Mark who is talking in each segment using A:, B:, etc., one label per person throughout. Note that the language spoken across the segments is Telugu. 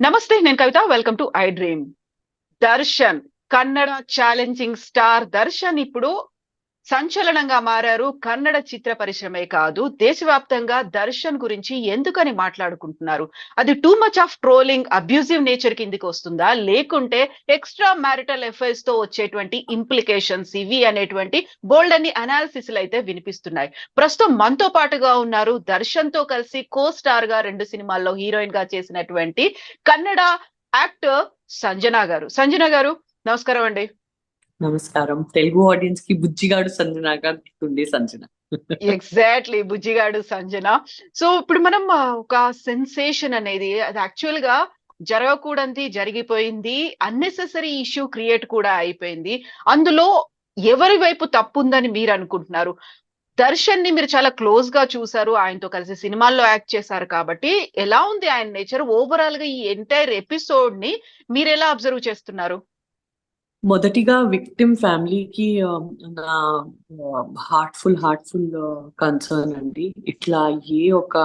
A: నమస్తే నేను Kavitha. Welcome to I dream Darshan Kannada challenging star Darshan ఇప్పుడు సంచలనంగా మారారు కన్నడ చిత్ర పరిశ్రమే కాదు దేశవ్యాప్తంగా దర్శన్ గురించి ఎందుకని మాట్లాడుకుంటున్నారు? అది too much of trolling abusive nature కిందికి వస్తుందా? లేకుంటే ఎక్స్ట్రా మ్యారిటల్ ఎఫైర్స్తో వచ్చేటువంటి ఇంప్లికేషన్స్ ఇవి అనేటువంటి బోల్డ్ అన్ని అనాలిసిస్ అయితే వినిపిస్తున్నాయి. ప్రస్తుతం మనతో పాటుగా ఉన్నారు దర్శన్తో కలిసి కో స్టార్గా రెండు సినిమాల్లో హీరోయిన్గా చేసినటువంటి కన్నడ యాక్టర్ సంజన గారు. సంజన గారు నమస్కారం అండి.
B: నమస్కారం. తెలుగు ఆడియన్స్కి బుజ్జిగాడు సంజనగా గుర్తుండే సంజన.
A: ఎగ్జాక్ట్లీ బుజ్జిగాడు సంజన. సో ఇప్పుడు మనం ఒక సెన్సేషన్ అనేది అది యాక్చువల్గా జరగకూడంది జరిగిపోయింది అన్నెసెసరీ ఇష్యూ క్రియేట్ కూడా అయిపోయింది. అందులో ఎవరి వైపు తప్పు ఉందని మీరు అనుకుంటున్నారు? దర్శన్ని మీరు చాలా క్లోజ్గా చూసారు ఆయనతో కలిసి సినిమాల్లో యాక్ట్ చేశారు కాబట్టి. ఎలా ఉంది ఆయన నేచర్ ఓవరాల్గా ఈ ఎంటైర్ ఎపిసోడ్ని మీరు ఎలా అబ్జర్వ్ చేస్తున్నారు?
B: మొదటిగా విక్టిమ్ ఫ్యామిలీకి నా హార్ట్ఫుల్ హార్ట్ఫుల్ కన్సర్న్ అండి. ఇట్లా ఏ ఒక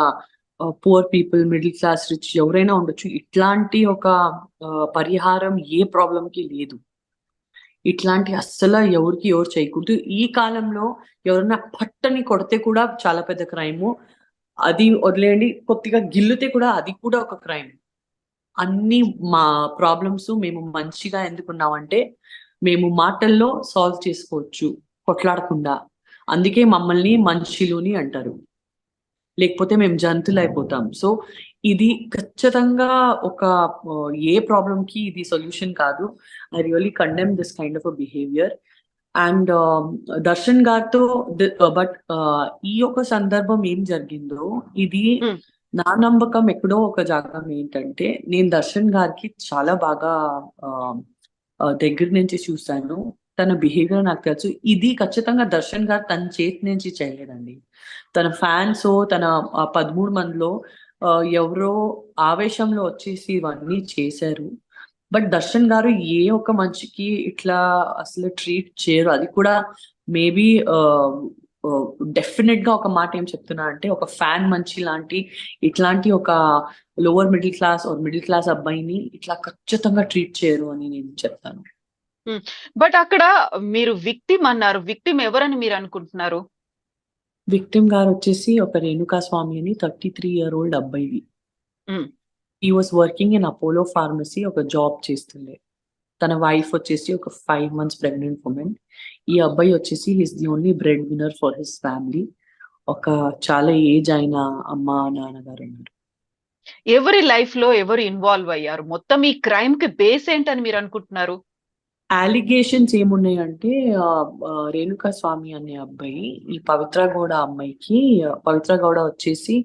B: poor people middle class rich ఎవరైనా ఉండొచ్చు. ఇట్లాంటి ఒక పరిహారం ఏ ప్రాబ్లంకి లేదు. ఇట్లాంటి అస్సలు ఎవరికి ఎవరు చేయకూడదు. ఈ కాలంలో ఎవరైనా పట్టని కొడితే కూడా చాలా పెద్ద క్రైము అది వదిలేయండి. కొద్దిగా గిల్లితే కూడా అది కూడా ఒక క్రైమ్ అన్ని మా ప్రాబ్లమ్స్ మేము మంచిగా ఎందుకున్నామంటే మేము మాటల్లో సాల్వ్ చేసుకోవచ్చు కొట్లాడకుండా. అందుకే మమ్మల్ని మనుషులుని అంటారు. లేకపోతే మేము జంతువులు అయిపోతాం. సో ఇది ఖచ్చితంగా ఒక ఏ ప్రాబ్లం కి ఇది సొల్యూషన్ కాదు. I really condemn this kind of behaviour and Darshan గారితో బట్ ఈ యొక్క సందర్భం ఏం జరిగిందో ఇది
A: hmm.
B: నా నమ్మకం ఎక్కడో ఒక జాగం ఏంటంటే నేను దర్శన్ గారికి చాలా బాగా దగ్గర నుంచి చూశాను. తన బిహేవియర్ నాకు తెలుసు. ఇది ఖచ్చితంగా దర్శన్ గారు తన చేతి నుంచి చేయలేదండి. తన ఫ్యాన్స్ తన పదమూడు మందిలో ఎవరో ఆవేశంలో వచ్చేసి ఇవన్నీ చేశారు. బట్ దర్శన్ గారు ఏ ఒక మనిషికి ఇట్లా అసలు ట్రీట్ చేయరు. అది కూడా మేబీ డెఫినెట్గా ఒక మాట ఏం చెప్తున్నా అంటే ఒక ఫ్యాన్ మంచి లాంటి ఇట్లాంటి ఒక lower middle class or middle class అబ్బాయిని ఇట్లా ఖచ్చితంగా ట్రీట్ చేయరు అని నేను చెప్తాను.
A: బట్ అక్కడ మీరు విక్టిమ్ అన్నారు. విక్టిమ్ ఎవరని మీరు అనుకుంటున్నారు?
B: విక్టిమ్ గారు వచ్చేసి ఒక రేణుకా స్వామి అని థర్టీ త్రీ ఇయర్ ఓల్డ్ అబ్బాయి. ఈ was working in Apollo pharmacy ఒక జాబ్ చేస్తుండే. తన వైఫ్ వచ్చేసి ఒక ఫైవ్ మంత్స్ ప్రెగ్నెంట్ ఉమెన్ ఈ అబ్బాయి వచ్చేసి his the only bread winner for his family. ఒక చాలా ఏజ్ అయిన అమ్మ నాన్నగారు ఉన్నారు.
A: ఎవరి లైఫ్లో ఎవరు ఇన్వాల్వ్ అయ్యారు? మొత్తం ఈ క్రైమ్కి బేస్ ఏంటని మీరు అనుకుంటున్నారు?
B: అలిగేషన్స్ ఏమున్నాయంటే రేణుకా స్వామి అనే అబ్బాయి ఈ పవిత్ర గౌడ అమ్మాయికి పవిత్ర గౌడ వచ్చేసి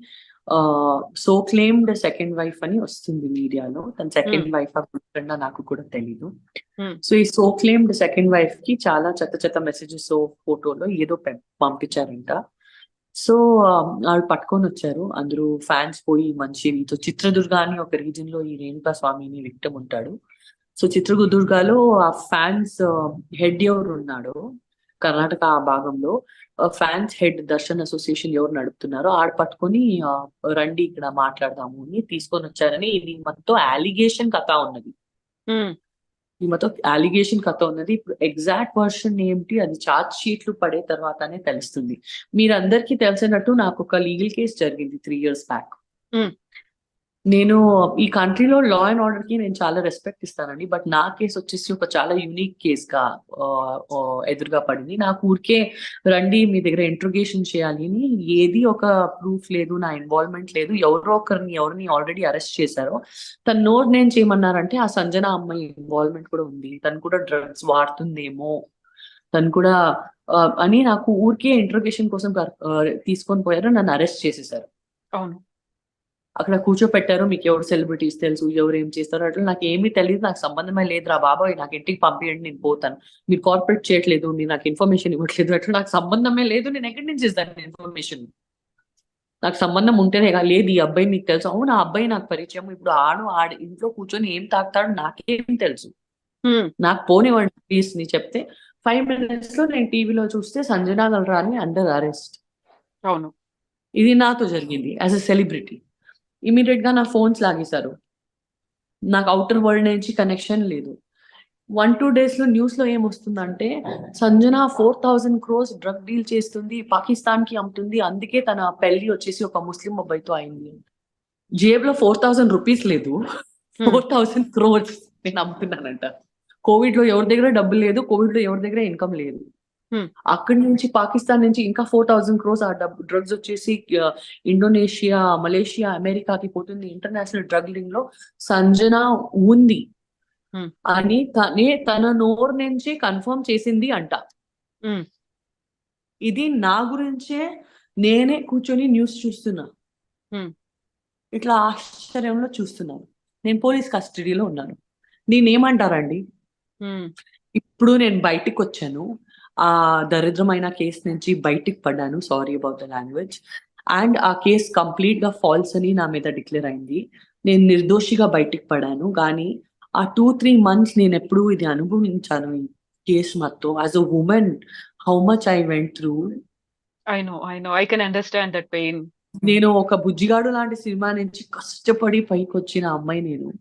B: సో క్లెయిమ్డ్ సెకండ్ వైఫ్ అని వస్తుంది మీడియాలో. తన సెకండ్ వైఫ్ అనుకుంటున్నా నాకు కూడా తెలీదు. సో ఈ సో క్లెయిమ్డ్ సెకండ్ వైఫ్కి చాలా చెత్త చెత్త మెసేజెస్ ఫోటోలో ఏదో పంపించారంట. సో వాళ్ళు పట్టుకొని వచ్చారు. అందరూ ఫ్యాన్స్ పోయి మంచి సో చిత్రదుర్గ అని ఒక రీజన్లో ఈ రేణుకా స్వామిని విక్టమ్ ఉంటాడు. సో చిత్రదుర్గలో ఆ ఫ్యాన్స్ హెడ్ ఎవరు ఉన్నాడో కర్ణాటక ఆ భాగంలో ఫ్యాన్స్ హెడ్ దర్శన్ అసోసియేషన్ ఎవరు నడుపుతున్నారో ఆడ పట్టుకొని రండి ఇక్కడ మాట్లాడదాము అని తీసుకొని వచ్చారని. ఇది మొత్తం అలిగేషన్ కథ ఉన్నది. ఈ మొత్తం అలిగేషన్ కథ ఉన్నది. ఇప్పుడు ఎగ్జాక్ట్ వర్షన్ ఏంటి అది చార్జ్ షీట్లు పడే తర్వాతనే తెలుస్తుంది. మీరందరికీ తెలిసినట్టు నాకు ఒక లీగల్ కేసు జరిగింది త్రీ ఇయర్స్ బ్యాక్. నేను ఈ కంట్రీలో లా అండ్ ఆర్డర్కి నేను చాలా రెస్పెక్ట్ ఇస్తానండి. బట్ నా కేసు వచ్చేసి ఒక చాలా యూనిక్ కేస్గా ఎదురుగా పడింది. నాకు ఊరికే రండి మీ దగ్గర ఇంట్రోగేషన్ చేయాలి అని ఏది ఒక ప్రూఫ్ లేదు నా ఇన్వాల్వ్మెంట్ లేదు. ఎవరో ఒకరిని ఎవరిని ఆల్రెడీ అరెస్ట్ చేశారో తన నోట్ నేను చేయమన్నారంటే ఆ సంజన అమ్మాయి ఇన్వాల్వ్మెంట్ కూడా ఉంది. తను కూడా డ్రగ్స్ వాడుతుందేమో తను కూడా అని నాకు ఊరికే ఇంట్రోగేషన్ కోసం తీసుకొని పోయారు నన్ను అరెస్ట్ చేసేసారు.
A: అవును.
B: అక్కడ కూర్చోపెట్టారు. మీకు ఎవరు సెలబ్రిటీస్ తెలుసు? ఎవరు ఏం చేస్తారు? అట్లా నాకు ఏమీ తెలియదు నాకు సంబంధమే లేదురా బాబాయ్. నాకు ఇంటికి పంపించండి నేను పోతాను. మీరు కార్పొరేట్ చేయట్లేదు మీరు నాకు ఇన్ఫర్మేషన్ ఇవ్వట్లేదు. అట్లా నాకు సంబంధమే లేదు. నేను ఎక్కడి నుంచి ఇస్తాను ఇన్ఫర్మేషన్ నాకు సంబంధం ఉంటేనే కదా, లేదు ఈ అబ్బాయి మీకు తెలుసు. అవును ఆ అబ్బాయి నాకు పరిచయం. ఇప్పుడు ఆడు ఆడ ఇంట్లో కూర్చొని ఏం తాగుతాడు నాకేం తెలుసు. నాకు పోనివ్వండి ప్లీజ్ని చెప్తే. ఫైవ్ మినిట్స్లో నేను టీవీలో చూస్తే సంజనా గల్రాని అండర్ అరెస్ట్
A: అవును.
B: ఇది నాతో జరిగింది. యాజ్ అ సెలబ్రిటీ ఇమీడియట్గా నా ఫోన్స్ లాగేశారు. నాకు అవుటర్ వరల్డ్ నుంచి కనెక్షన్ లేదు. వన్ టూ డేస్లో న్యూస్లో ఏమొస్తుందంటే Sanjana four thousand crores drug deal చేస్తుంది పాకిస్తాన్కి అమ్ముతుంది అందుకే తన పెళ్ళి వచ్చేసి ఒక ముస్లిం అబ్బాయితో అయింది. జేబులో ఫోర్ థౌసండ్ రూపీస్ లేదు. ఫోర్ థౌసండ్ క్రోర్స్ నేను అమ్ముతున్నానంట. కోవిడ్లో ఎవరి దగ్గర డబ్బులు లేదు కోవిడ్లో ఎవరి దగ్గర ఇన్కమ్ లేదు. అక్కడి నుంచి పాకిస్తాన్ నుంచి ఇంకా ఫోర్ థౌసండ్ క్రోస్ ఆ డ్రగ్స్ వచ్చేసి ఇండోనేషియా మలేషియా అమెరికాకి పోతుంది. ఇంటర్నేషనల్ డ్రగ్ లింక్లో సంజన ఉంది.
A: Hmm.
B: అని తనే తన నోరు నుంచి కన్ఫర్మ్ చేసింది అంట.
A: Hmm.
B: ఇది నా గురించే నేనే కూర్చొని న్యూస్ చూస్తున్నా.
A: Hmm.
B: ఇట్లా ఆశ్చర్యంలో చూస్తున్నాను నేను పోలీస్ కస్టడీలో ఉన్నాను. నేనేమంటారండి? ఇప్పుడు నేను బయటికి వచ్చాను ఆ దరిద్రమైన కేసు నుంచి బయటికి పడ్డాను. Sorry about the language and ఆ కేసు కంప్లీట్గా ఫాల్స్ అని నా మీద డిక్లేర్ అయింది. నేను నిర్దోషిగా బయటికి పడాను. కానీ ఆ టూ త్రీ మంత్స్ నేను ఎప్పుడూ ఇది అనుభవించాను ఈ కేసు మొత్తం as a women how much I went through
A: I know, I know. I can understand that pain.
B: నేను ఒక బుజ్జిగాడు లాంటి సినిమా నుంచి కష్టపడి పైకి వచ్చిన అమ్మాయి నేను.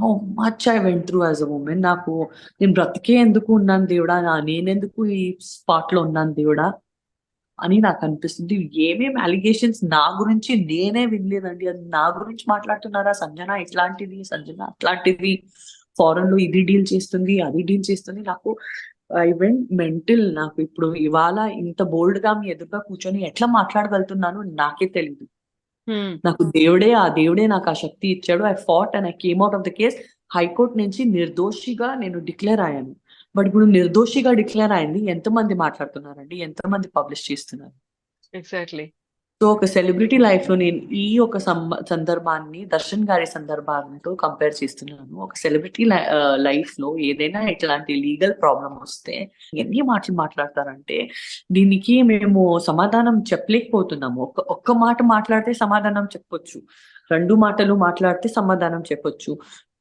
B: How much I went through as a women నాకు నేను బ్రతికే ఎందుకు ఉన్నాను దేవుడా? నా- నేనెందుకు ఈ స్పాట్లో ఉన్నాను దేవుడా? అని నాకు అనిపిస్తుంది. ఏమేమి అలిగేషన్స్ నా గురించి నేనే వినలేదండి. అది నా గురించి మాట్లాడుతున్నారా? సంజన ఇట్లాంటిది సంజన అట్లాంటిది. ఫారెన్లో ఇది డీల్ చేస్తుంది అది డీల్ చేస్తుంది. నాకు ఐ వెంట్ మెంటల్ నాకు ఇప్పుడు ఇవాళ ఇంత బోల్డ్గా మీ ఎదురుగా కూర్చొని ఎట్లా మాట్లాడగలుగుతున్నాను నాకే తెలియదు నాకు దేవుడే ఆ దేవుడే నాకు ఆ శక్తి ఇచ్చాడు. I fought and I came out of the case high court నుంచి నిర్దోషిగా నేను డిక్లేర్ అయ్యాను. బట్ ఇప్పుడు నిర్దోషిగా డిక్లేర్ అయింది. ఎంతమంది మాట్లాడుతున్నారండి? ఎంతమంది పబ్లిష్ చేస్తున్నారు?
A: Exactly.
B: సో ఒక సెలబ్రిటీ లైఫ్లో నేను ఈ ఒక సందర్భాన్ని దర్శన్ గారి సందర్భాలతో కంపేర్ చేస్తున్నాను. ఒక సెలబ్రిటీ లైఫ్లో ఏదైనా ఇట్లాంటి లీగల్ ప్రాబ్లం వస్తే ఎన్ని మాటలు మాట్లాడతారంటే దీనికి మేము సమాధానం చెప్పలేకపోతున్నాము. ఒక్క ఒక్క మాట మాట్లాడితే సమాధానం చెప్పొచ్చు. రెండు మాటలు మాట్లాడితే సమాధానం చెప్పొచ్చు.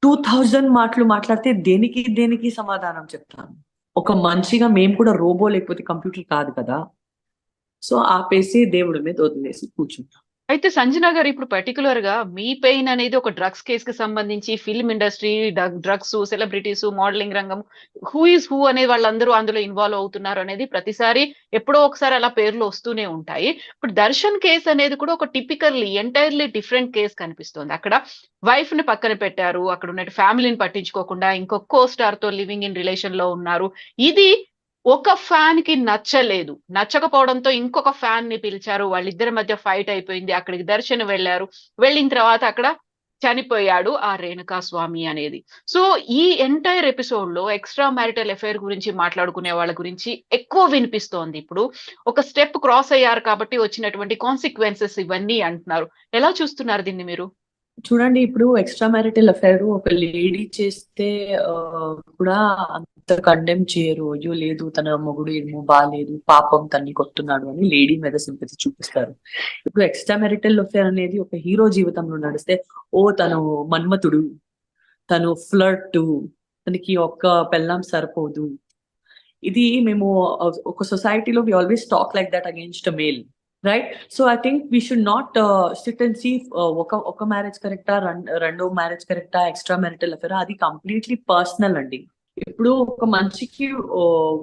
B: టూ థౌజండ్ మాటలు మాట్లాడితే దేనికి దేనికి సమాధానం చెప్తాను ఒక మనిషిగా మేము కూడా రోబో లేకపోతే కంప్యూటర్ కాదు కదా. సో ఆపేసి దేవుడి మీద వదిలేసి కూర్చుంటాం.
A: అయితే సంజన గారు ఇప్పుడు పర్టికులర్గా మీ పెయిన్ అనేది ఒక డ్రగ్స్ కేసు కి సంబంధించి film industry drugs celebrities modelling రంగం హూ ఇస్ హూ అనే వాళ్ళందరూ అందులో ఇన్వాల్వ్ అవుతున్నారు అనేది ప్రతిసారి ఎప్పుడో ఒకసారి అలా పేర్లు వస్తూనే ఉంటాయి. ఇప్పుడు దర్శన్ కేసు అనేది కూడా ఒక టిపికల్లీ ఎంటైర్లీ డిఫరెంట్ కేసు కనిపిస్తుంది. అక్కడ వైఫ్ని పక్కన పెట్టారు అక్కడ ఉన్న ఫ్యామిలీని పట్టించుకోకుండా ఇంకొక కో స్టార్తో లివింగ్ ఇన్ రిలేషన్లో ఉన్నారు. ఇది ఒక ఫ్యాన్కి నచ్చలేదు. నచ్చకపోవడంతో ఇంకొక ఫ్యాన్ని పిలిచారు. వాళ్ళిద్దరి మధ్య ఫైట్ అయిపోయింది. అక్కడికి దర్శనం వెళ్ళారు. వెళ్ళిన తర్వాత అక్కడ చనిపోయాడు ఆ రేణుకా స్వామి అనేది. సో ఈ ఎంటైర్ ఎపిసోడ్లో ఎక్స్ట్రా మ్యారిటల్ అఫైర్ గురించి మాట్లాడుకునే వాళ్ళ గురించి ఎక్కువ వినిపిస్తోంది. ఇప్పుడు ఒక స్టెప్ క్రాస్ అయ్యారు కాబట్టి వచ్చినటువంటి కాన్సిక్వెన్సెస్ ఇవన్నీ అంటున్నారు. ఎలా చూస్తున్నారు దీన్ని మీరు?
B: చూడండి ఇప్పుడు ఎక్స్ట్రా మ్యారిటల్ అఫైర్ ఒక లేడీ చేస్తే ఆ, కూడా అంత కండెమ్ చేయరు. అయ్యో లేదు తన మొగుడు ఏమో బాగాలేదు పాపం తన్ని కొట్టున్నాడు అని లేడీ మీద సింపతి చూపిస్తారు. ఇప్పుడు ఎక్స్ట్రా మ్యారిటల్ అఫైర్ అనేది ఒక హీరో జీవితంలో నడిస్తే ఓ తను మన్మతుడు తను ఫ్లర్ట్ తనకి ఒక్క పెళ్ళం సరిపోదు. ఇది మేము ఒక సొసైటీలో we always talk like that against male right so I think we should not sit and see ఒక ఒక మ్యారేజ్ కరెక్టా రెండో మ్యారేజ్ కరెక్టా ఎక్స్ట్రా మ్యారిటల్ అఫేర్ అది కంప్లీట్లీ పర్సనల్ అండి. ఇప్పుడు ఒక మనిషికి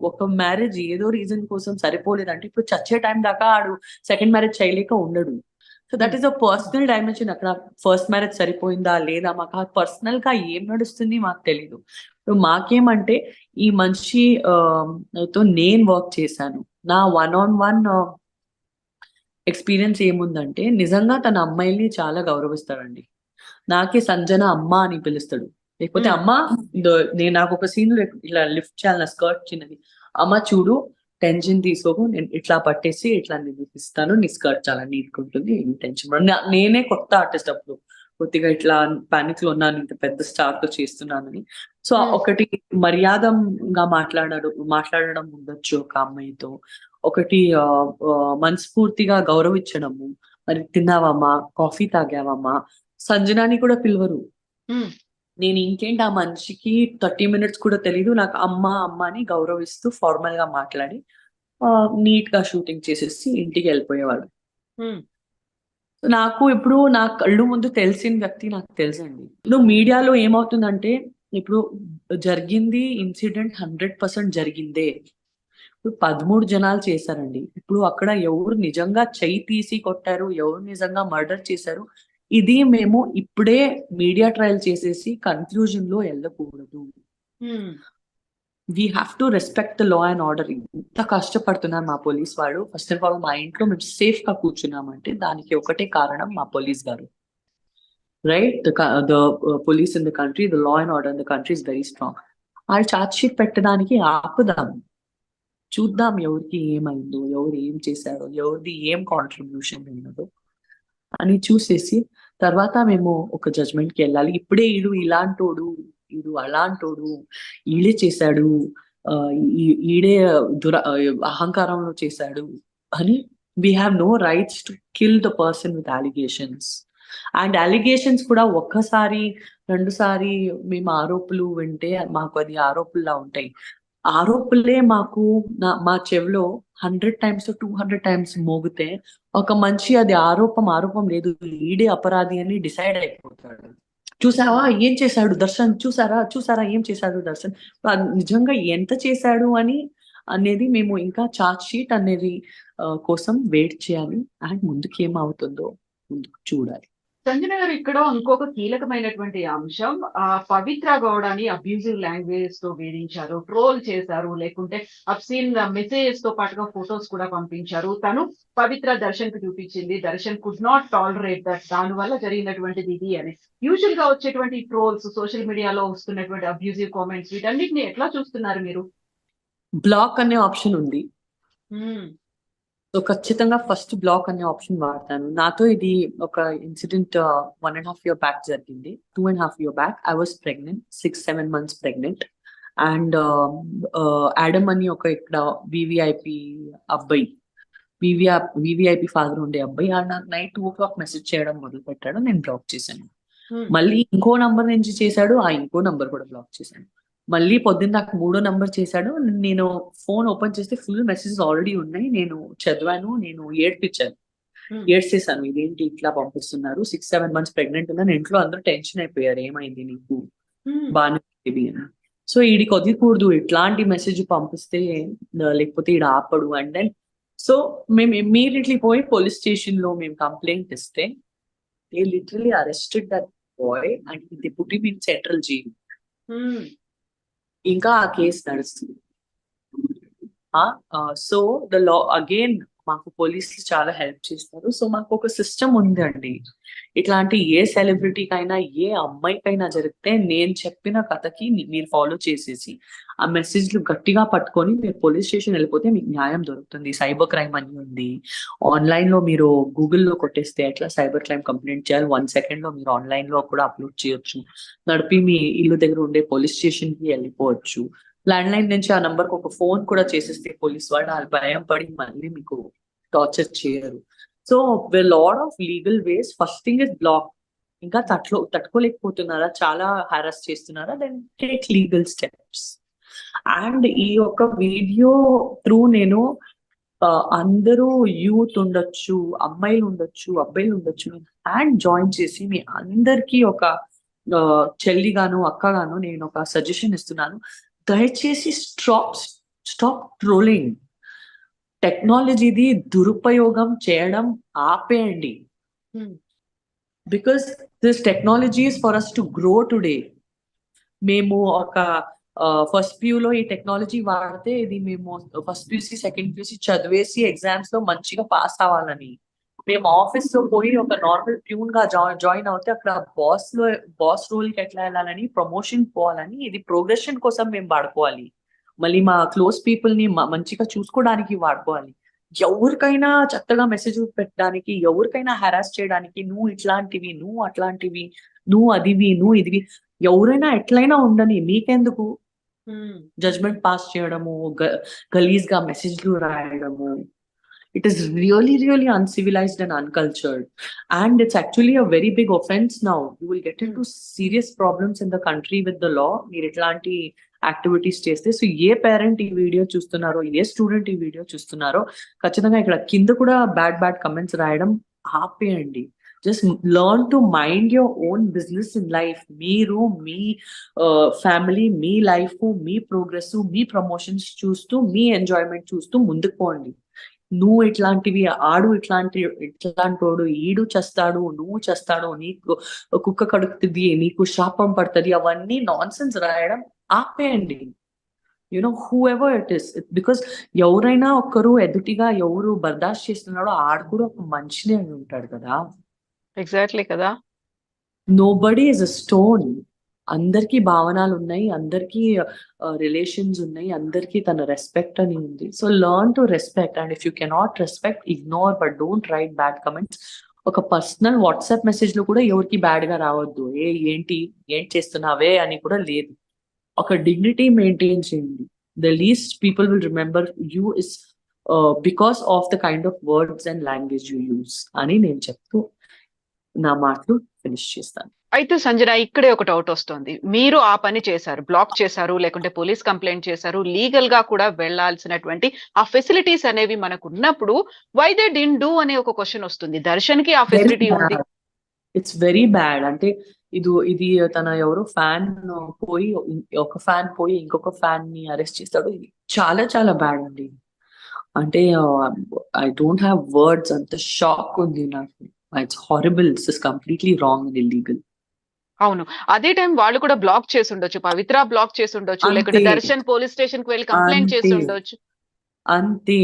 B: ఒక మ్యారేజ్ ఏదో రీజన్ కోసం సరిపోలేదంటే ఇప్పుడు చచ్చే టైం దాకా ఆడు సెకండ్ మ్యారేజ్ చేయలేక ఉండడు. So that is a personal dimension అక్కడ ఫస్ట్ మ్యారేజ్ సరిపోయిందా లేదా? మాకు ఆ పర్సనల్గా ఏం నడుస్తుంది మాకు తెలీదు. మాకేమంటే ఈ మనిషి తో నేను వర్క్ చేశాను. నా వన్ ఆన్ వన్ ఎక్స్పీరియన్స్ ఏముందంటే నిజంగా తన అమ్మాయిల్ని చాలా గౌరవిస్తాడండి. నాకే సంజన అమ్మ అని పిలుస్తాడు. లేకపోతే. అమ్మ నేను నాకు ఒక సీన్ ఇలా లిఫ్ట్ చేయాలి నా స్కర్ట్ చిన్నది. అమ్మ చూడు టెన్షన్ తీసుకోకు నేను ఇట్లా పట్టేసి ఇట్లా నేను ఇస్తాను నీ స్కర్ట్ చాలా నీట్గా ఉంటుంది టెన్షన్ నేనే కొత్త ఆర్టిస్ట్ అప్పుడు. కొద్దిగా ఇట్లా పానిక్లో ఉన్నాను ఇంత పెద్ద స్టార్తో చేస్తున్నానని. సో. ఒకటి మర్యాదగా మాట్లాడడం మాట్లాడడం ఉండొచ్చు ఒక అమ్మాయితో. ఒకటి మనస్ఫూర్తిగా గౌరవించడము. మరి తిన్నావమ్మా? కాఫీ తాగావమ్మా? సంజనాని కూడా పిలవరు. నేను ఇంకేంటి ఆ మనిషికి థర్టీ మినిట్స్ కూడా తెలియదు నాకు అమ్మ అమ్మ అని గౌరవిస్తూ ఫార్మల్గా మాట్లాడి నీట్గా షూటింగ్ చేసేసి ఇంటికి వెళ్ళిపోయేవాడు. నాకు ఇప్పుడు నా కళ్ళు ముందు తెలిసిన వ్యక్తి నాకు తెలుసండి. ఇప్పుడు మీడియాలో ఏమవుతుందంటే ఇప్పుడు జరిగింది ఇన్సిడెంట్ హండ్రెడ్ పర్సెంట్ జరిగిందే. ఇప్పుడు పదమూడు జనాలు చేశారండి. ఇప్పుడు అక్కడ ఎవరు నిజంగా చెయ్యి తీసి కొట్టారు ఎవరు నిజంగా మర్డర్ చేశారు ఇది మేము ఇప్పుడే మీడియా ట్రయల్ చేసేసి కన్క్లూజన్లో వెళ్ళకూడదు. We have to respect the law and order ఇంత కష్టపడుతున్నారు మా పోలీస్ వాడు. ఫస్ట్ ఆఫ్ ఆల్ మా ఇంట్లో మేము సేఫ్గా కూర్చున్నామంటే దానికి ఒకటే కారణం మా పోలీస్ గారు. Right the the police in the country the law and order in the country is very strong వాళ్ళు ఛార్జ్ షీట్ పెట్టడానికి ఆపుదాం. చూద్దాం ఎవరికి ఏమైందో ఎవరు ఏం చేశారో ఎవరిది ఏం కాంట్రిబ్యూషన్ అయినదో అని చూసేసి తర్వాత మేము ఒక జడ్జ్మెంట్కి వెళ్ళాలి. ఇప్పుడే ఈడు ఇలాంటోడు ఈడు అలాంటోడు ఈడే చేశాడు ఈడే దుర అహంకారంలో చేశాడు అని we have no rights to kill the person with allegations and allegations కూడా ఒక్కసారి రెండుసారి మేము ఆరోపులు వింటే మాకు అది ఆరోపుల్లా ఉంటాయి. ఆరోపులే మాకు నా- మా చెవిలో hundred times two hundred times మోగితే ఒక మంచి అది ఆరోపం ఆరోపం లేదు. ఈడే అపరాధి అని డిసైడ్ అయిపోతాడు. చూసావా? ఏం చేశాడు దర్శన్? చూసారా? చూసారా? ఏం చేశాడు దర్శన్? నిజంగా ఎంత చేశాడు అని అనేది మేము ఇంకా చార్జ్ షీట్ అనేది కోసం వెయిట్ చేయాలి. అండ్ ముందుకు ఏమవుతుందో ముందుకు చూడాలి.
A: సంజన గారు ఇక్కడ ఇంకొక కీలకమైనటువంటి అంశం ఆ పవిత్ర గౌడని అబ్యూజివ్ లాంగ్వేజ్తో వేధించారు ట్రోల్ చేశారు లేకుంటే అబ్సీన్ మెసేజెస్తో పాటుగా ఫొటోస్ కూడా పంపించారు. తను పవిత్ర దర్శన్కు చూపించింది Darshan could not tolerate that దాని వల్ల జరిగినటువంటిది ఇది అని. యూజువల్గా వచ్చేటువంటి ట్రోల్స్ సోషల్ మీడియాలో వస్తున్నటువంటి అబ్యూజివ్ కామెంట్స్ వీటన్నిటిని ఎట్లా చూస్తున్నారు మీరు?
B: బ్లాక్ అనే ఆప్షన్ ఉంది. సో ఖచ్చితంగా ఫస్ట్ బ్లాక్ అనే ఆప్షన్ వాడతాను. నాతో ఇది ఒక incident one and half year back జరిగింది. Two and half year back I was pregnant six seven months pregnant and Adam అని ఒక ఇక్కడ వివిఐపి అబ్బాయి వివిఐ వివిఐపి ఫాదర్ ఉండే అబ్బాయి ఆ నాకు night two o'clock message చేయడం మొదలు పెట్టాడు నేను బ్లాక్ చేశాను. మళ్ళీ ఇంకో నంబర్ నుంచి చేశాడు. ఆ ఇంకో నంబర్ కూడా బ్లాక్ చేశాను. మళ్ళీ పొద్దున్న నాకు మూడో నంబర్ చేశాడు. నేను ఫోన్ ఓపెన్ చేస్తే ఫుల్ మెసేజెస్ ఆల్రెడీ ఉన్నాయి. నేను చదివాను నేను ఏడ్పించాను ఏడ్చేసాను ఇదేంటి ఇట్లా పంపిస్తున్నారు? సిక్స్ సెవెన్ మంత్స్ ప్రెగ్నెంట్ ఉన్నాను ఇంట్లో అందరూ టెన్షన్ అయిపోయారు. ఏమైంది నీకు? బాగానే బేబీ అని. సో ఈడికి వదిలికూడదు. ఇట్లాంటి మెసేజ్ పంపిస్తే లేకపోతే ఈడ ఆపడు. అండ్ దెన్ సో మేము ఇమ్మీడియట్లీ పోయి పోలీస్ స్టేషన్లో మేము కంప్లైంట్ ఇస్తే they literally arrested that boy and the put in central jail. ఇంకా ఆ కేసు నడుస్తుంది. సో ద లా అగైన్ మాకు పోలీసులు చాలా హెల్ప్ చేస్తారు. సో మాకు ఒక సిస్టమ్ ఉందండి. ఇట్లాంటి ఏ సెలబ్రిటీకైనా ఏ అమ్మాయికైనా జరిగితే నేను చెప్పిన కథకి మీరు ఫాలో చేసేసి ఆ మెసేజ్లు గట్టిగా పట్టుకొని మీరు పోలీస్ స్టేషన్ వెళ్ళిపోతే మీకు న్యాయం దొరుకుతుంది. సైబర్ క్రైమ్ అని ఉంది. ఆన్లైన్లో మీరు గూగుల్లో కొట్టేస్తే ఎట్లా సైబర్ క్రైమ్ కంప్లైంట్ చేయాలి? వన్ సెకండ్లో మీరు ఆన్లైన్లో కూడా అప్లోడ్ చేయొచ్చు. నడిపి మీ ఇల్లు దగ్గర ఉండే పోలీస్ స్టేషన్కి వెళ్ళిపోవచ్చు. ల్యాండ్ లైన్ నుంచి ఆ నంబర్కి ఒక ఫోన్ కూడా చేసేస్తే పోలీస్ వాళ్ళు వాళ్ళు భయం పడి మళ్ళీ మీకు టార్చర్ చేయరు. So lot of legal ways first thing is block ఇంకా తట్లో తట్టుకోలేకపోతున్నారా? చాలా హారాస్ చేస్తున్నారా? Then take legal steps and ఈ యొక్క వీడియో త్రూ నేను అందరూ యూత్ ఉండొచ్చు అమ్మాయిలు ఉండొచ్చు అబ్బాయిలు ఉండొచ్చు హ్యాండ్ జాయిన్ చేసి మీ అందరికీ ఒక చెల్లిగాను అక్కగాను నేను ఒక సజెషన్ ఇస్తున్నాను. దయచేసి స్టాప్ స్టాప్ ట్రోలింగ్ టెక్నాలజీది దురుపయోగం చేయడం ఆపేయండి. Because this technology for us to grow today మేము ఒక ఫస్ట్లో ఈ టెక్నాలజీ వాడితే ఇది మేము ఫస్ట్ పియూసీ సెకండ్ పియూసీ చదివేసి ఎగ్జామ్స్లో మంచిగా పాస్ అవ్వాలని. మేము ఆఫీస్లో పోయి ఒక నార్మల్ ప్యూన్గా జాయిన్ అవుతే అక్కడ బాస్లో బాస్ రోల్కి ఎట్లా వెళ్ళాలని ప్రమోషన్ పోవాలని ఇది ప్రోగ్రెషన్ కోసం మేము వాడుకోవాలి. మళ్ళీ మా క్లోజ్ పీపుల్ని మంచిగా చూసుకోవడానికి వాడుకోవాలి. ఎవరికైనా చెత్తగా మెసేజ్ పెట్టడానికి ఎవరికైనా హెరాస్ చేయడానికి నువ్వు ఇట్లాంటివి నువ్వు అట్లాంటివి నువ్వు అదివి నువ్వు ఇదివి ఎవరైనా ఎట్లయినా ఉండని మీకెందుకు? జడ్జ్మెంట్ పాస్ చేయడము గలీజ్గా మెసేజ్లు రాయడము. It is really really uncivilised and uncultured and it's actually a very big offence now you will get in to serious problems in the country with the law మీరు ఇట్లాంటి యాక్టివిటీస్ చేస్తే సో ఏ పేరెంట్ ఈ వీడియో చూస్తున్నారో ఏ స్టూడెంట్ ఈ వీడియో చూస్తున్నారో ఖచ్చితంగా ఇక్కడ కింద కూడా బ్యాడ్ బ్యాడ్ కమెంట్స్ రాయడం ఆపేయండి. Just learn to mind your own business in life మీరు మీ ఫ్యామిలీ మీ లైఫ్ మీ ప్రోగ్రెస్ మీ ప్రమోషన్స్ చూస్తూ మీ ఎంజాయ్మెంట్ చూస్తూ ముందుకు పోండి నువ్వు ఇట్లాంటివి ఆడు ఇట్లాంటి ఇట్లాంటోడు ఈడు చేస్తాడు నువ్వు చేస్తాడు నీకు కుక్క కడుగుతుంది నీకు శాపం పడుతుంది అవన్నీ నాన్ సెన్స్ రాయడం ఆపేయండి. You know whoever it is because ఎవరైనా ఒక్కరు ఎదుటిగా ఎవరు బర్దాష్ చేస్తున్నాడో ఆడు కూడా ఒక మనిషినే ఉంటాడు కదా.
A: ఎగ్జాక్ట్లీ కదా.
B: Nobody is a stone అందరికీ భావనలు ఉన్నాయి అందరికీ రిలేషన్స్ ఉన్నాయి అందరికీ తన రెస్పెక్ట్ అని ఉంది. So learn to respect and if you cannot respect ignore but don't write bad comments ఒక పర్సనల్ వాట్సాప్ మెసేజ్లో కూడా ఎవరికి బ్యాడ్గా రావద్దు. ఏ ఏంటి ఏం చేస్తున్నావే అని కూడా లేదు. ఒక డిగ్నిటీ మెయింటైన్ చేయండి the least people will remember you is because of the kind of words and language you use అని నేను చెప్తూ నా మాటలు ఫినిష్ చేస్తాను.
A: అయితే సంజన ఇక్కడే ఒక డౌట్ వస్తుంది. మీరు ఆ పని చేశారు బ్లాక్ చేశారు లేకుంటే పోలీస్ కంప్లైంట్ చేశారు లీగల్గా కూడా వెళ్ళాల్సినటువంటి ఆ ఫెసిలిటీస్ అనేవి మనకు ఉన్నప్పుడు వై దే డింట్ డూ అనే ఒక క్వశ్చన్ వస్తుంది. దర్శన్కి ఆ ఫెసిలిటీ ఉంది.
B: ఇట్స్ వెరీ బ్యాడ్ అంటే ఇది ఇది తన ఎవరో ఫ్యాన్ పోయి ఒక ఫ్యాన్ పోయి ఇంకొక ఫ్యాన్ని అరెస్ట్ చేస్తాడు. ఇది చాలా చాలా బ్యాడ్ అండి. అంటే ఐ డోంట్ హ్యావ్ వర్డ్స్ అంత షాక్ ఉంది నాకు. It's horrible it's completely wrong and illegal
A: అవును. అదే టైం వాళ్ళు కూడా బ్లాక్ చేసి ఉండొచ్చు పవిత్ర బ్లాక్ చేసి ఉండొచ్చు లేకుంటే
B: అంతే.
A: దర్శన్ పోలీస్ స్టేషన్కి వెళ్ళి కంప్లైంట్ చేసి. ఉండొచ్చు
B: అంతే.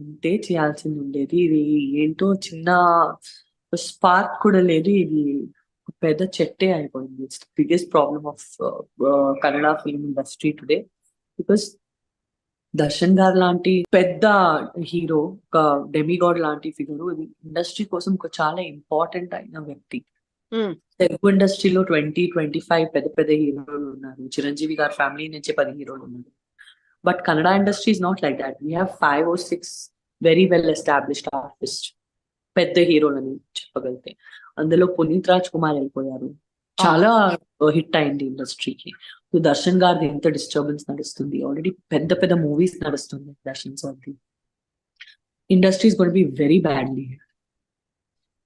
B: అంతే చేయాల్సింది ఉండేది. ఇది ఏంటో చిన్న స్పార్క్ కూడా లేదు. ఇది పెద్ద చెట్టే అయిపోయింది. It's biggest problem of Kannada film industry today because Darshan గారు లాంటి పెద్ద హీరో ఒక డెమిగాడ్ లాంటి ఫిగర్ ఇది ఇండస్ట్రీ కోసం ఒక చాలా ఇంపార్టెంట్ అయిన వ్యక్తి. తెలుగు ఇండస్ట్రీలో ట్వంటీ ట్వంటీ ఫైవ్ పెద్ద పెద్ద హీరోలు ఉన్నారు. చిరంజీవి గారి ఫ్యామిలీ నుంచి పది హీరోలు ఉన్నారు. But Kannada industry is not like that we have five or six very well established artist పెద్ద హీరోలని చెప్పగలిగితే. అందులో పునీత్ రాజ్ కుమార్ వెళ్ళిపోయారు. చాలా హిట్ అయింది ఇండస్ట్రీకి. దర్శన్ గారిది ఎంత డిస్టర్బెన్స్ నడుస్తుంది. ఆల్రెడీ పెద్ద పెద్ద మూవీస్ నడుస్తుంది Darshan సార్ది. Industries gone be very badly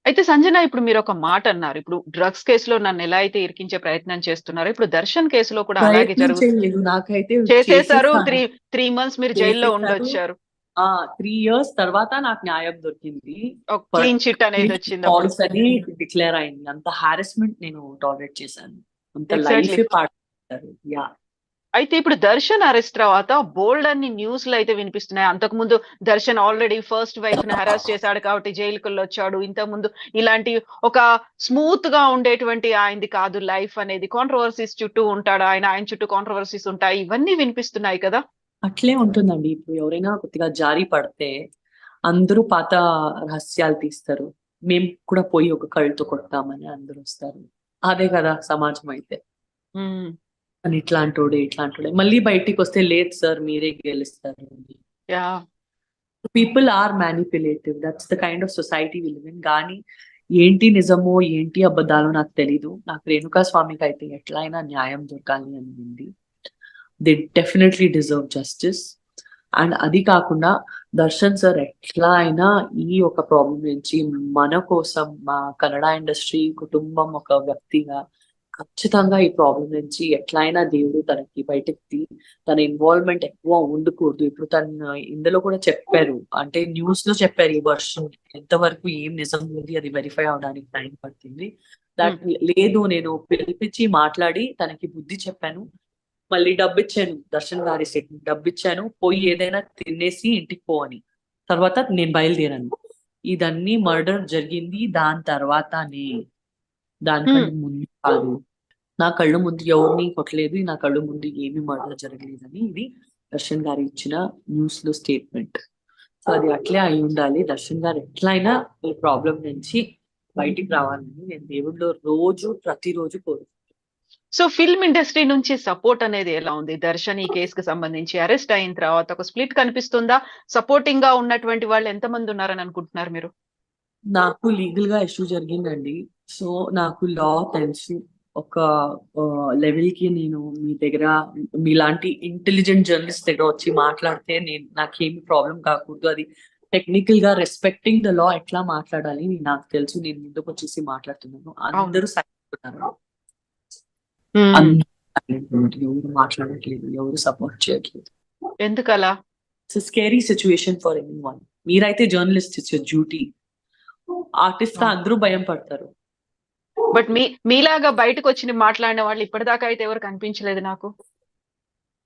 A: అయితే సంజన ఇప్పుడు మీరు ఒక మాట అన్నారు. ఇప్పుడు డ్రగ్స్ కేసులో నన్ను ఎలా అయితే ఇరికించే ప్రయత్నం చేస్తున్నారు ఇప్పుడు దర్శన్ కేసులో కూడా అలాగే జరుగుతుంది.
B: నాకైతే
A: చేసేసారు. త్రీ త్రీ మంత్స్ మీరు జైల్లో. ఉండొచ్చారు.
B: ఆ త్రీ ఇయర్స్ తర్వాత నాకు న్యాయం దొరికింది.
A: క్లీన్ చిట్ అనేది వచ్చింది
B: అని డిక్లేర్ అయింది. అంత హారెస్మెంట్ నేను టాలరేట్ చేశాను. అంత. లైఫ్ పాడారు యా
A: అయితే ఇప్పుడు దర్శన్ అరెస్ట్ తర్వాత బోల్డ్ అన్ని న్యూస్లు అయితే వినిపిస్తున్నాయి. అంతకు ముందు దర్శన్ ఆల్రెడీ ఫస్ట్ వైఫ్ని హరాస్ చేశాడు కాబట్టి జైలుకు వచ్చాడు. ఇంతకు ముందు ఇలాంటి ఒక స్మూత్గా ఉండేటువంటి ఆయనది కాదు. లైఫ్ అనేది కాంట్రవర్సీస్ చుట్టూ ఉంటాడు. ఆయన ఆయన చుట్టూ కాంట్రవర్సీస్ ఉంటాయి. ఇవన్నీ వినిపిస్తున్నాయి కదా?
B: అట్లే ఉంటుందండి. ఇప్పుడు ఎవరైనా కొద్దిగా జారి పడితే అందరూ పాత రహస్యాలు తీస్తారు. మేము కూడా పోయి ఒక కళ్ళతో కొడతామని అందరూ వస్తారు. అదే కదా సమాజం అయితే. అని ఇట్లాంటోడే ఇట్లాంటోడే. మళ్ళీ బయటికి వస్తే లేదు సార్ మీరే గెలుస్తారు people are manipulative that's the kind of society we live in కానీ ఏంటి నిజమో ఏంటి అబద్ధాలో నాకు తెలీదు. నాకు రేణుకా స్వామికి అయితే ఎట్లయినా న్యాయం దొరకాలి అని ఉంది they definitely deserve justice and అది కాకుండా దర్శన్ సార్ ఎట్లా అయినా ఈ ఒక ప్రాబ్లం నుంచి మన కోసం మా కన్నడ ఇండస్ట్రీ కుటుంబం ఒక వ్యక్తిగా ఖచ్చితంగా ఈ ప్రాబ్లం నుంచి ఎట్లయినా దేవుడు తనకి బయటకు తన ఇన్వాల్వ్మెంట్ ఎక్కువ ఉండకూడదు. ఇప్పుడు తను ఇందులో కూడా చెప్పారు అంటే న్యూస్లో చెప్పారు ఈ వర్షం ఎంతవరకు ఏం నిజం ఉంది అది వెరిఫై అవడానికి టైం పడుతుంది. దట్ లేదు నేను పిలిపించి మాట్లాడి తనకి బుద్ధి చెప్పాను. మళ్ళీ డబ్బు ఇచ్చాను దర్శన్ గారి సెట్ డబ్బు ఇచ్చాను పోయి ఏదైనా తినేసి ఇంటికి పో అని తర్వాత నేను బయలుదేరాను. ఇదన్నీ మర్డర్ జరిగింది. దాని తర్వాతనే. దానికంటే ముందు కాదు. నా కళ్ళు ముందు ఎవరిని కొట్టలేదు. నా కళ్ళు ముందు ఏమి మర్డర్ జరగలేదని ఇది దర్శన్ గారు ఇచ్చిన న్యూస్లో స్టేట్మెంట్. సో అది అట్లే అయి ఉండాలి. దర్శన్ గారు ఎట్లయినా ఈ ప్రాబ్లం నుంచి బయటికి రావాలని నేను దేవుడిలో రోజు ప్రతిరోజు కోరు
A: సో ఫిల్మ్ ఇండస్ట్రీ నుంచి సపోర్ట్ అనేది ఎలా ఉంది? దర్శన్ ఈ కేసుకు సంబంధించి అరెస్ట్ అయిన తర్వాత ఒక స్ప్లిట్ కనిపిస్తుందా? సపోర్టింగ్గా ఉన్నటువంటి వాళ్ళు ఎంతమంది ఉన్నారని అనుకుంటున్నారు మీరు?
B: నాకు లీగల్గా ఇష్యూ జరిగిందండి. సో నాకు లా తెలుసు ఒక లెవెల్కి నేను మీ దగ్గర మీలాంటి ఇంటెలిజెంట్ జర్నలిస్ట్ దగ్గర వచ్చి మాట్లాడితే నేను నాకేమి ప్రాబ్లం కాకూడదు. అది టెక్నికల్గా రెస్పెక్టింగ్ ద లా ఎట్లా మాట్లాడాలి? నాకు తెలుసు. నేను ముందుకు వచ్చేసి మాట్లాడుతున్నాను అందరూ silent ఉన్నారు
A: మ్మ్.
B: అందరూ silent ఉన్నారు. ఎవరు మాట్లాడట్లేదు ఎవరు సపోర్ట్ చేయట్లేదు.
A: ఎందుకలా?
B: It's scary situation for anyone మీరైతే జర్నలిస్ట్ ఇట్స్ డ్యూటీ ఆర్టిస్ట్గా అందరూ భయం పడతారు.
A: బట్ మీ మీలాగా బయటకు వచ్చి మాట్లాడిన వాళ్ళు ఇప్పటిదాకా అయితే ఎవరు కనిపించలేదు నాకు?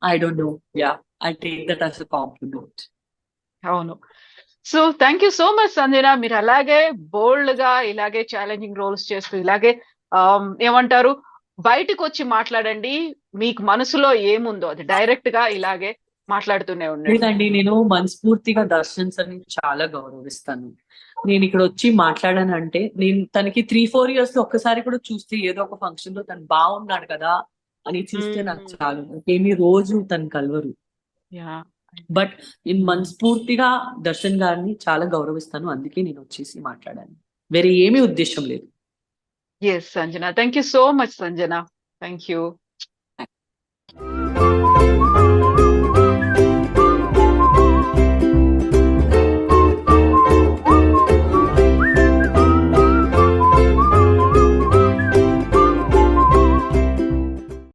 B: I don't know ya I take that as a compliment
A: అవును. So thank you so much Sanjana మీరు అలాగే బోల్డ్గా ఇలాగే ఛాలెంజింగ్ రోల్స్ చేస్తూ ఇలాగే ఆమ్, ఏమంటారు? బయటకు వచ్చి మాట్లాడండి మీకు మనసులో ఏముందో. అది డైరెక్ట్గా ఇలాగే మాట్లాడుతూనే ఉండండి.
B: లేదండి నేను మనస్ఫూర్తిగా దర్శన్ సార్ చాలా గౌరవిస్తాను. నేను ఇక్కడ వచ్చి మాట్లాడానంటే నేను తనకి త్రీ ఫోర్ ఇయర్స్లో ఒక్కసారి కూడా చూస్తే ఏదో ఒక ఫంక్షన్లో తను బాగున్నాడు కదా అని చూస్తే నాకు. చాలు. ఏమి రోజు తను కలవరు. బట్ నేను మనస్ఫూర్తిగా దర్శన్ గారిని చాలా గౌరవిస్తాను. అందుకే నేను వచ్చేసి మాట్లాడాను. వేరే ఏమీ ఉద్దేశం లేదు.
A: Yes, Sanjana. Thank you so much, Sanjana. Thank you. Thank you.